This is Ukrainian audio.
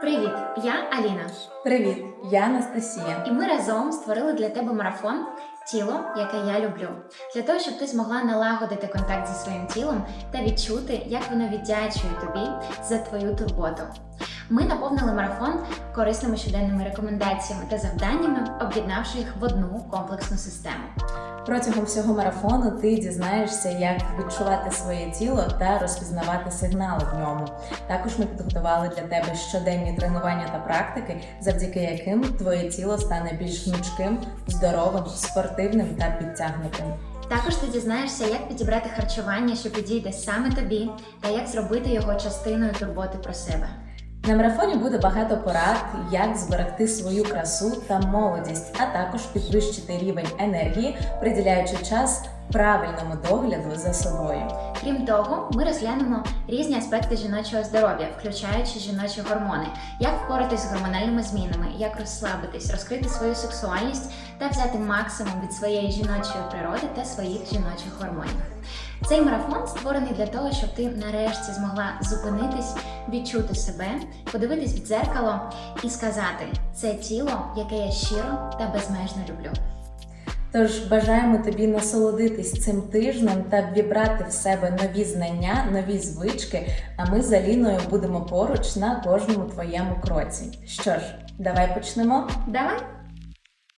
Привіт! Я Аліна, Привіт, я Анастасія. і ми разом створили для тебе марафон Тіло, яке я люблю, для того, щоб ти змогла налагодити контакт зі своїм тілом та відчути, як воно віддячує тобі за твою турботу. Ми наповнили марафон корисними щоденними рекомендаціями та завданнями, об'єднавши їх в одну комплексну систему. Протягом всього марафону ти дізнаєшся, як відчувати своє тіло та розпізнавати сигнали в ньому. Також ми підготували для тебе щоденні тренування та практики, завдяки яким твоє тіло стане більш гнучким, здоровим, спортивним та підтягнутим. Також ти дізнаєшся, як підібрати харчування, що підійде саме тобі, та як зробити його частиною турботи про себе. На марафоні буде багато порад, як зберегти свою красу та молодість, а також підвищити рівень енергії, приділяючи час правильному догляду за собою. Крім того, ми розглянемо різні аспекти жіночого здоров'я, включаючи жіночі гормони, як впоратись з гормональними змінами, як розслабитись, розкрити свою сексуальність та взяти максимум від своєї жіночої природи та своїх жіночих гормонів. Цей марафон створений для того, щоб ти нарешті змогла зупинитись, відчути себе, подивитись в дзеркало і сказати: це тіло, яке я щиро та безмежно люблю. Тож бажаємо тобі насолодитись цим тижнем та вібрати в себе нові знання, нові звички. А ми з Аліною будемо поруч на кожному твоєму кроці. Що ж, давай почнемо. Давай!